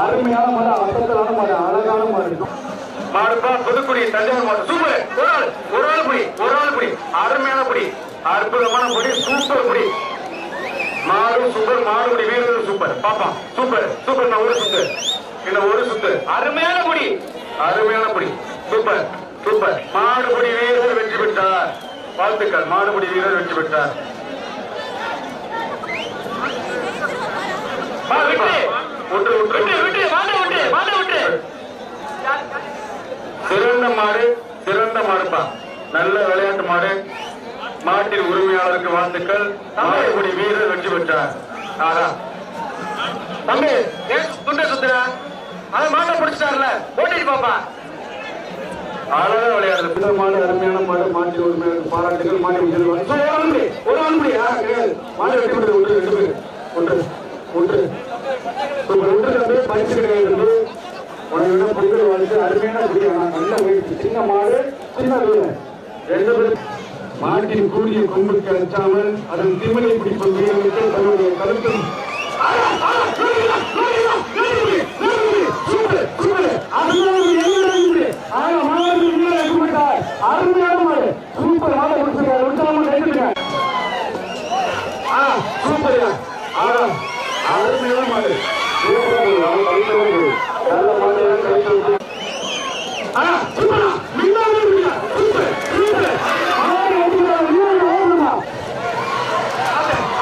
அருமையான மாடு அசத்தலான மாடு அழகான மாடு மாடுப்பா புதுக்குடி தஞ்சாவூர் மாடு சூப்பர். ஒரு ஆள் ஒரு ஆள் புடி ஒரு ஆள் புடி அருமையான புடி அற்புதமான புடி சூப்பர் புடி மாடு சூப்பர் மாடுபடி வீரர்கள் சூப்பர். பாப்பா சூப்பர் சூப்பர் நான் ஒரு சுத்து. இந்த ஒரு சுத்து. அருமையான புடி அருமையான புடி சூப்பர். சூப்பர் மாடுபடி வீரர் வெற்றி பெற்றார் வாழ்த்துக்கள் மாடுபடி வீரர் வெற்றி பெற்றார் விட்டு. சிறந்த மாடு சிறந்த மாடுப்பா. நல்ல விளையாட்டு மாடு. மாட்டின் உரிமையாளருக்கு வாழ்த்துக்கள். மாடுபடி வீரர் வெற்றி பெற்றார் ஆடா தம்பி துண்டை சுத்துறா? அவன் மாட்டை பிடிச்சிட்டார்ல. ஓட்டிட்டு பாப்பா. அழகாக விளையாடுற பின்ன மாடு அருமையான மாடு மாட்டு உரிமையாக பாராட்டுகள் மாட்டு விஜய் ஒரு ஆளுபடி ஒரு கிடையாது மாடு வெட்டி விடுறது ஒன்று ரெண்டு பேர். ஒன்று ஒன்று. ஒன்று தம்பி பரிசு கிடையாது உனக்கு விட அருமையான குடி நல்ல முயற்சி. சின்ன மாடு சின்ன வீரர் ரெண்டு பேரும் மாட்டின் கூடிய கொம்புக்கு அதன் திமிலை பிடிக்கும் தன்னுடைய கருத்தும் அருமையான மாடு சூப்பர் மாடு முடிச்சிருக்காரு உற்சாகமா கைவிடுங்க சூப்பர் ஆடா அருமையான மாடு சூப்பர் மாடு. அவன் கைத்தோடு போடு. நல்ல மாடு கைத்தோடு ஆ சூப்பரா மின்னாலே முடியா சூப்பர் சூப்பர் மாடு ஓடுறா வீரன் ஓடுறா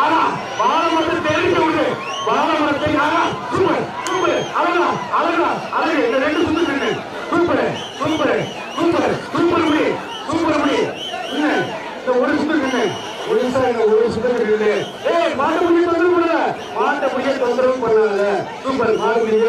ஆனா வாழமரத்தை தெரிஞ்சு விடு வாழமரத்தை ஆனா சூப்பர் சூப்பர் அழகா அழகா அழகு இந்த ரெண்டு சுத்து நின்று சூப்பர் சூப்பர் சூப்பர் சூப்பர் முடி சூப்பர் முடி என்ன இந்த ஒரு சுத்து நின்று ஒரிசா இந்த ஒரு சுத்து நின்று ஏய் மாட்டு முடிய தொந்தரவு பண்ணல மாட்ட முடிய தொந்தரவு பண்ணாத சூப்பர் மாடு முடிய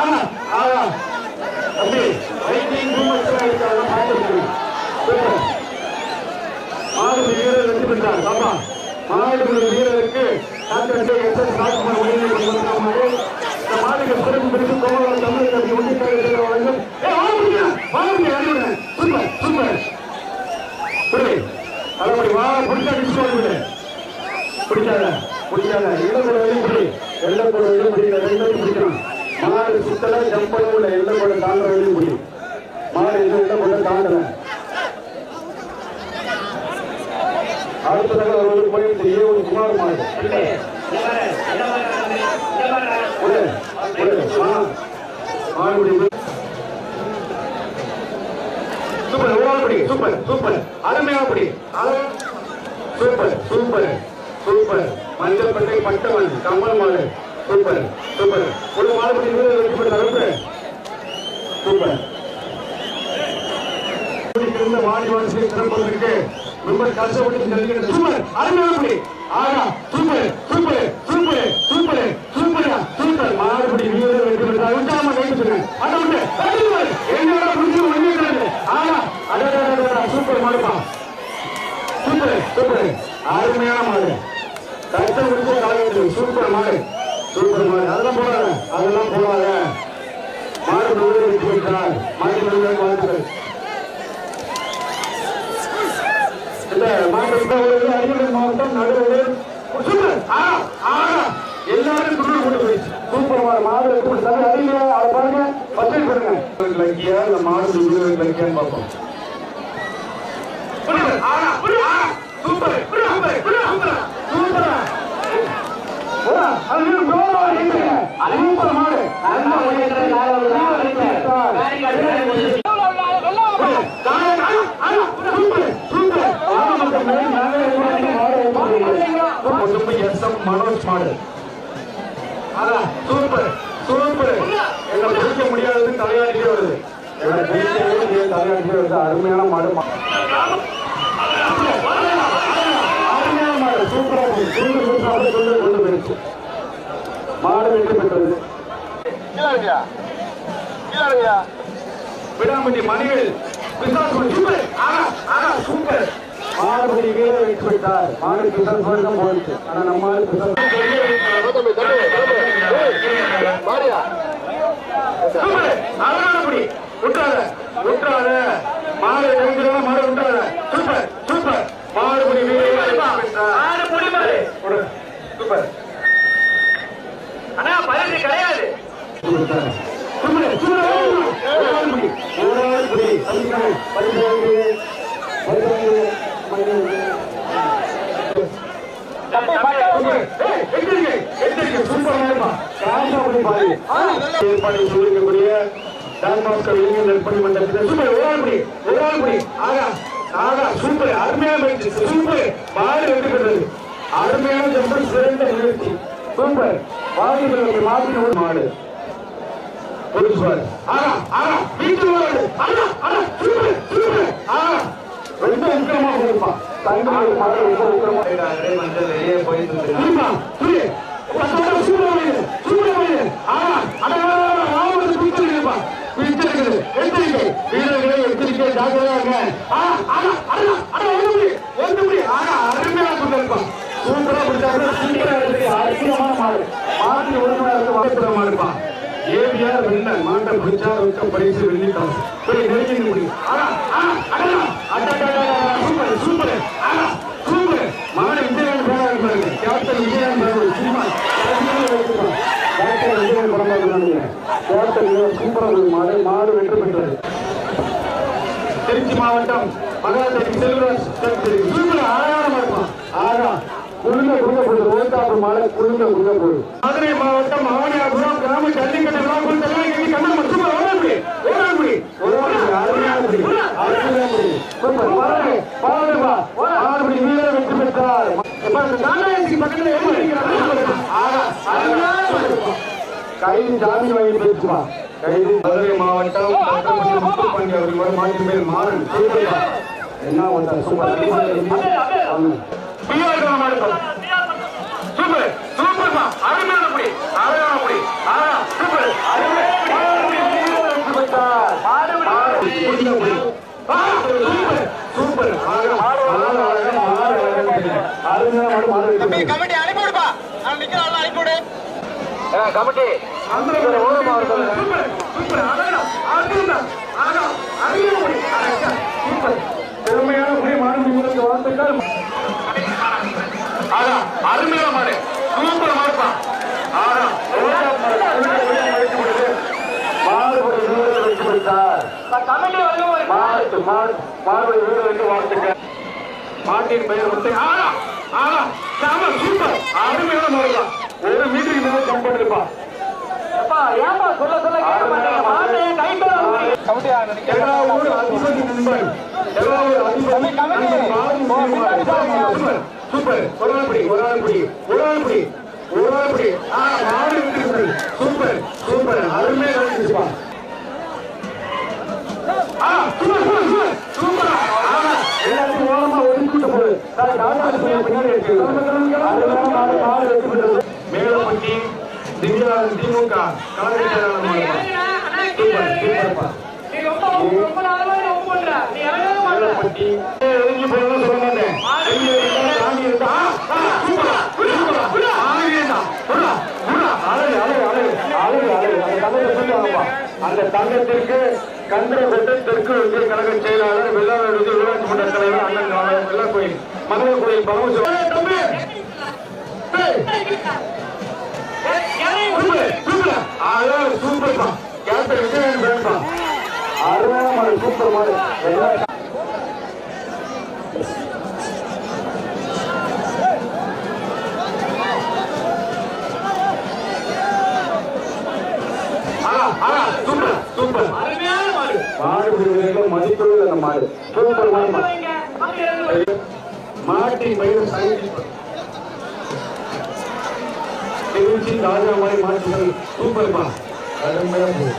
ஆனா ஆனா தம்பி வைத்தியம் குடும்பத்தில் இருக்காங்க பார்த்து சூப்பர் மாடு வீரர் வெற்றி பெற்றார் பாப்பா மாடு வீரருக்கு டாக்டர் எஸ் எஸ் ராஜ்குமார் உடனே இந்த மாடுக்கு சிறப்பு பிரிவு கோவலம் தமிழக ஒன்றிய வழங்கும் சூப்பர் சூப்பர் புரி வா புடிச்சா டிஸ்கோ விடு பிடிக்காத பிடிக்காத. இளங்கோட வரையும் பிடி எல்லங்கோட ரெண்டு பிடிக்கணும் மாடு சுத்தல ஜம்பளம் உள்ள எல்லங்கோட தாண்ட மாடு இது கூட தாண்டல. அடுத்ததாக ஒரு போயிட்டு ஏ ஒரு குமார் சூப்பர் ஓடாபடி சூப்பர் சூப்பர். அருமையான படி. Super super super. மஞ்சள் பட்டை பட்டவன் கமல் மாலை. Super super. ஒரு மாலை வீரர் வெற்றி பெற்ற சூப்பர். இருந்த வாடி வாசி திறப்பதற்கு ரொம்ப கஷ்டப்பட்டு நெருங்கிட்டு சூப்பர் அருமையான படி. ஆகா super super super super super super மாறுபடி வீரர் வெற்றி பெற்றார். உண்டாம கைவிட்டுங்க அதை விட்டு என்னோட புடிச்சு ஒண்ணே ஆகா அடடடடடா சூப்பர் மாடுப்பா. சூப்பர் சூப்பர் அருமையான மாடு. கஷ்டம் முடிஞ்ச காலையில் சூப்பர் மாடு. சூப்பர் மாடு. அதெல்லாம் போடாத. அதெல்லாம் போடாத. மாடு வீரர் வெற்றி பெற்றார். மாடு வீரர் வாழ்த்துக்கள் இந்த மாவட்டம் அரியலூர் மாவட்டம் நடுவர் சூப்பர் ஆ ஆ எல்லாரும் குரு கொண்டு போய் சூப்பர் மாடு மாடு எப்படி தவிர அறிய அதை பாருங்க பச்சை பாருங்க லக்கியா இல்ல மாடு வீரர் லக்கியான்னு பார்ப்போம் சூப்பர் சூப்பர் சூப்பர் சூப்பர் அது மாடு நல்ல மனோஜ் மாடு சூப்பர். என்ன பிடிக்க முடியாதது தலையாட்டியே வருது. என்ன வருது. அருமையான மாடு. அருமையான மாடு. சூப்பரா இருக்கு சூப்பராக கொண்டு கொண்டு போயிடுச்சு. மாடு வெற்றி பெற்றது விடாமட்டி மணிகள் சூப்பர்! ஆனா ஆனா சூப்பர்! மாடுபடி வீரர் வெற்றி பெற்றார் மாடு பிசாஸ் போயிடுச்சு. ஆனா நம்ம ஆளு அழகான படி. விட்டுறாத விட்டுறாத மாடு எழுந்துடா மாடு உண்டாத சூப்பர். வீரர் ஆறு புடி மாடு சூப்பர். ஆனா கிடையாது. சூப்பர் சூப்பர் ஒரு ஆள் முடி ஒரு ஆள் முடி பரிசு பரிசு ஏற்பாடு சொல்லிக்கக்கூடிய டான்மாஸ்கர் இளைஞர் நற்பணி மன்றத்தில் சூப்பர் ஒரு ஆள் முடி ஒரு ஆள் முடி ஆகா ஆகா சூப்பர் அருமையான பயிற்சி சூப்பர் மாடு வெற்றி பெற்றது அருமையான ஜம்பல் சிறந்த முயற்சி சூப்பர் வாலிபர்களுக்கு மாற்றி ஒரு மாடு ஒரு சுவர் ஆகா ஆகா வீட்டு மாடு ஆகா ஆகா சூப்பர் சூப்பர் ஆகா ரொம்ப உக்கிரமா இருப்பான் தங்க மாடு ரொம்ப உக்கிரமா வெளியே போயிட்டு புரியுமா புரிய பசங்க சூப்பர் வயது சூப்பர் வயது ஆகா அட ராவண பிடிச்சிருப்பா பிடிச்சிருக்குது எச்சரிக்கை வீரர்களை எச்சரிக்கை ஜாக்கிரதா இருங்க ஆ ஆகா அட அட ஒன்று முடி ஒன்று முடி ஆகா அருமையா சொல்லிருப்பா சூப்பரா பிடிச்சாங்க சூப்பரா இருக்கு அற்புதமான மாடு மாட்டு உரிமையாளருக்கு வாழ்த்துற மாடுப்பா ஏவிஆர் வெள்ளன் மாண்ட பிடிச்சா இருக்க பரிசு வெள்ளி காசு போய் நெருங்கி முடியும் ஆகா ஆகா அடடா அடடா சூப்பர் சூப்பர் ஆகா சூப்பர் மாடு விஜயன் பேரா இருப்பாரு கேப்டன் விஜயன் பேரு சும்மா கேப்டன் விஜயன் படம் மாடு மாடு வெற்றி பெற்றது. திருச்சி மாவட்டம் மகாதேவி செல்வராஜ் சூப்பர் ஆழமான ஆழா குழுங்க குழுங்க ரோட்டாப்பு மாலை குழுங்க குழுங்க மதுரை மாவட்டம் அவனியாபுரம் கிராம ஜல்லிக்கட்டு சூப்பர். பாருங்க பாருங்க ஆறுபடி வீரர் வெற்றி பெற்றார். பக்கத்துல எப்படி ஆகா கைது ஜாமீன் வாங்கி பேசுமா கைது மதுரை மாவட்டம் முத்துப்பாண்டி அவர்களோட மாற்றி பேர் மாறன். என்ன வந்தா சூப்பர் சூப்பர் சூப்பர்மா அருமையான புடி அருமையான புடி ஆனா சூப்பர் சூப்பர் தம்பி கமிட்டி அனுப்பி விடுப்பா நான் நிக்கிறேன் அனுப்பி விடு கமிட்டி பெருமையான மாடு உங்களுக்கு வாழ்த்துக்கள். அருமையான மாடு. சூப்பர் மாடுப்பா. ஆனா கமிட்டி மாட்டின் பெயர் முத்தை ஆனா ஆனா சாம சூப்பர். அருமையான மாடுதான் ஒரு மீட்டருக்கு மேல ஜம்ப் பண்ணிருப்பா. அப்பா, ஏன்பா சொல்ல சொல்ல கேட்க மாட்டேங்க? மாட்டை கை கமிட்டி எல்லா ஊரு அதிபதி நண்பன் எல்லா ஊரு அதிபதி மாடு. சூப்பர் ஒரு ஆள் பிடி ஒரு ஆள் பிடி ஒரு ஆள் பிடி ஒரு ஆள் பிடி. ஆ மாடு இருக்குது சூப்பர் சூப்பர். அருமையா கழிச்சுப்பா ஆ சூப்பர் சூப்பர் சூப்பர். சூப்பர். ஆமா எல்லாத்தையும் ஓரமா ஒதுக்கிட்டு போடு. சார் டாக்டர் பின்னாடி இருக்கு. அருமையான மாடு மாடு வெற்றி பெற்றது மேலப்பட்டி திவ்யா திமுக அழகு அந்த தங்கத்திற்கு கந்தரப்பட்ட தெற்கு ஒன்றிய கழக செயலாளர் வெள்ளாளர் ஊராட்சி மன்ற தலைவர் அண்ணன் வெள்ளா கோயில் மகளிர் கோயில் பரமசிவம் மாடு வீரர்கள் மதிப்புள்ள அந்த மாடு சூப்பர் மாடு வைங்க. அப்படி இறங்கு வை. மாட்டின் பயிர் சைக்கிள் திருச்சி ராஜாமாய் மாட்டுகள் சூப்பர்மா அருமையா போகுது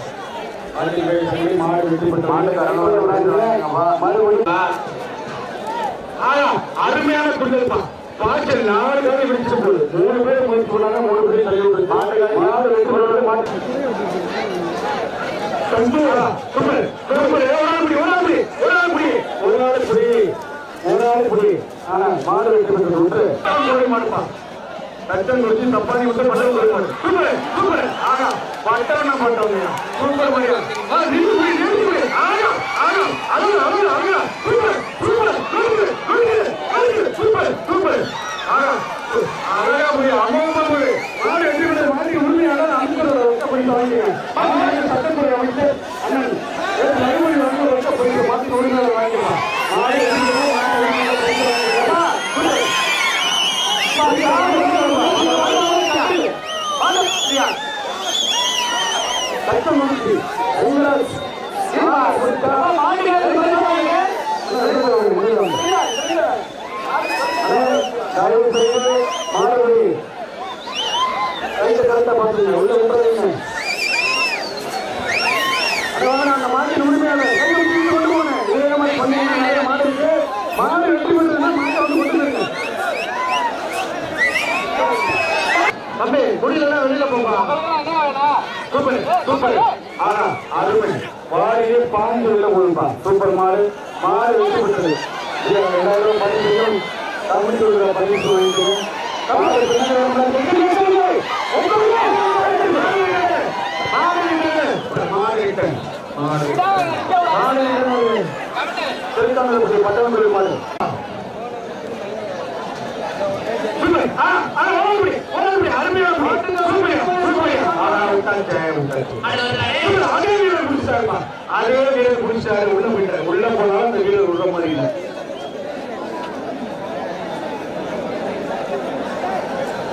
அருமையான குண்டல்பா பாய்ச்சல் நாலு பேரை விழிச்சு போகுது மூணு பேர் முயற்சி பண்ணாங்க மூணு பேர் ஒரு நாள் மாடு ஒரு நாள் புடி ஆனா மாடு புடி ஒரு மாட்டான் ரத்தம் குடிச்சு தப்பாதி விட்டு பட்டம் கொடுப்பாரு சூப்பர் சூப்பர் ஆகா பட்டம் பண்றோம் சூப்பர் மரியா ஆகா ஆகா அழகு அழகு அழகு. Super super super super super ஆகா அழகா போய் அமௌண்ட் போய். ஆறு எட்டு மாறி உண்மையான அன்பு சட்டத்துறை அமைச்சர் அண்ணன் வெற்றி உங்களை தயவு செய்து மாணவர்களே கையில கரெக்டா பாத்துங்க உள்ள விடுறீங்க அதாவது அந்த மாட்டின் உரிமையாளர் கையை பிடிச்சு கொண்டு போனேன் இதே மாதிரி பண்ணீங்கன்னா நிறைய மாடு இருக்கு மாடு வெற்றி பெற்றதுன்னா மாட்டை வந்து கொண்டு போயிருங்க தம்பி முடியலன்னா வெளியில போப்பா சூப்பர் சூப்பர் ஆனா அருமை. வாரியே பாம்பு விலை போடுப்பா சூப்பர் மாடு. மாடு வைத்து விட்டது. எல்லாரும் பரிசுகளும் தமிழ் சொல்ற பரிசு வாங்கிக்கிறேன் மாடு வெற்றி பெற்றது. மாடு விட்டது. மாடு விட்டது. மாடு விட்டது. மாடு விட்டது. திருத்தாங்கல்பட்டி பட்டணம் மாடு சூப்பர். ஆ, ஆ, ஓடுபடி, ஓடுபடி, அருமையா ஓடுபடி. சூப்பர்யா, சூப்பர்யா. ஆனா, விட்டாச்சு, விட்டாச்சு. சூப்பர், அதே வீரர் பிடிச்சாருமா. அதே வீரர் பிடிச்சாரு, உள்ள போயிட்டாரு. உள்ள போனாலும் அந்த வீரர் விடுற மாதிரி இல்லை.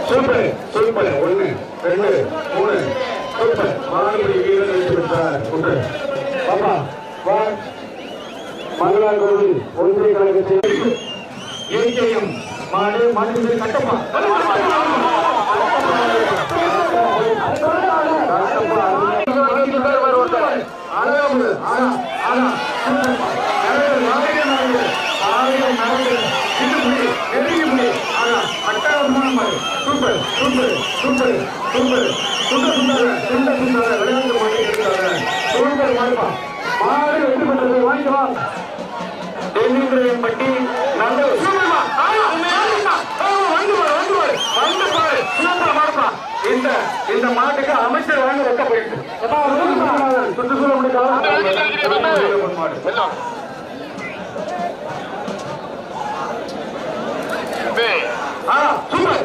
சூப்பர் சூப்பர் ஒண்ணு ரெண்டு மூணு சூப்பர் மாணவரி வீரர் வெற்றி பெற்றார் ஒன்று பாப்பா வா மங்களா கோவில் ஒன்றிய கழகத்தில் ஏகேஎம் மாடு மாட்டு கட்டப்பா சூப்பர் சூப்பர் சூப்பர் சூப்பர் சுண்ட சுந்தார சுண்ட சுந்தார விளையாட்டு போட்டி எடுத்தாங்க சூப்பர் மாடுப்பா மாடு வெற்றி பெற்றது. வாங்கிக்கவா தென்னிந்திரையன் பட்டி நல்ல சூப்பர்மா ஆமா. மாடுப்பா ஆமா. வந்து பாரு வந்து பாரு வந்து பாரு. சூப்பர் மாடுப்பா. இந்த இந்த மாட்டுக்கு அமைச்சர் வாங்க வைக்க போயிட்டு சுற்றுச்சூழல் சூப்பர்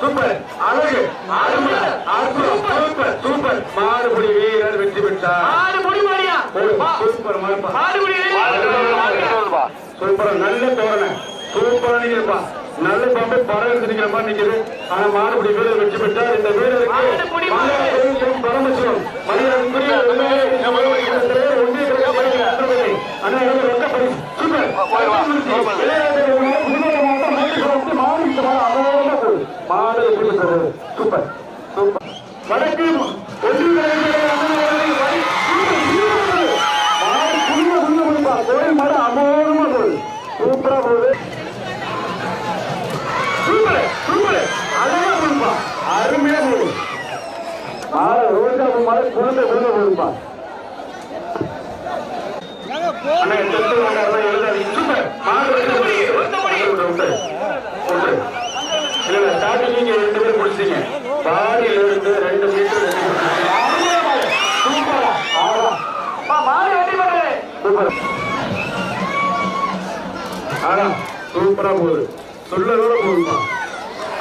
சூப்பர். அழகு சூப்பர். சூப்பர். மாடுபடி வீரர் வெற்றி பெற்றார் சூப்பர் சூப்பர் நல்ல தோரணை. சூப்பரா நிக்கிறப்பா நல்ல பம்பை எடுத்து நிக்கிற மாதிரி நிக்குது. ஆனா மாடுபடி வீரர் வெற்றி பெற்றார். இந்த வீரருக்கு பரமசிவம் சூப்பர் மாடு சூப்பர் சூப்பர் வடக்கு ஒன்றிய மாடு புரிய புரிய முடிப்பா கோயில் மாடு அமோகமா போகுது சூப்பரா போகுது சூப்பர் சூப்பர் அழகா போகுதுப்பா அருமையா போகுது மாடு ரோஜா பூ மாடு குழந்தை குழந்தை போகுதுப்பா அண்ணா, இந்த இடத்துல வாங்க, எழுதாதீங்க. சூப்பர். மாடு வந்து ஒன்று, ஒன்று. ஒன்று. இல்ல, இல்ல, starting நீங்க ரெண்டு பேரும் முடிச்சீங்க. பாதியில இருந்து ரெண்டு மீட்டர். சூப்பரா. போகுது. சொல்லதோட போகுதுப்பா.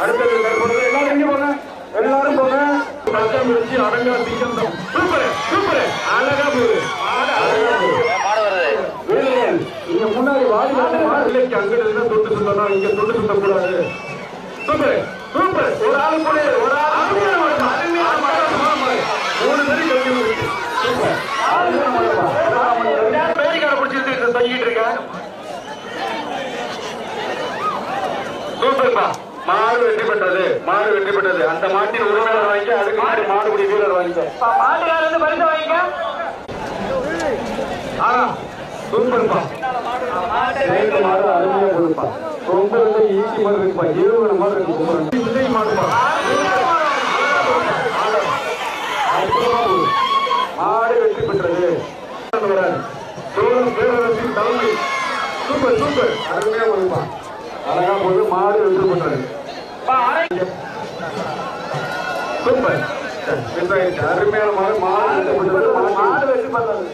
அடுத்தது கருப்பது எல்லாரும் எங்க எல்லாரும் போங்க வச்சு அடங்கா சூப்பர் சூப்பர். அழகா போகுது. இங்க முன்னாடி வாடி அங்கிட்டு தொட்டு சுத்தணும். இங்க தொட்டு சுத்தக்கூடாது. Super super. ஒரு ஆளு போல ஒரு ஆள் மூணு பேரும் சூப்பர். சூப்பர்ப்பா. மாடு வெற்றி பெற்றது. மாடு வெற்றி பெற்றது. அந்த மாட்டின் உரிமையாளர் வாங்கி அதுக்கு முன்னாடி மாடுபிடி வீரர் வாங்கிக்க. ஆனா சூப்பர்ப்பா சேர்ந்த மாடு அருமையா கொடுப்பா ரொம்ப ரொம்ப ஈஸி மாடு இருக்குப்பா. இருபது மாடு இருக்கு. விஜய் மாடுப்பா. மாடு வெற்றி பெற்றது. சோழன் பேரரசின் தலைமை சூப்பர் சூப்பர். அருமையா கொடுப்பா அழகா போது மாடு வெற்றி பெற்றது. சூப்பர் அருமையான மாடு மாடு மாடு வெற்றி பண்ணது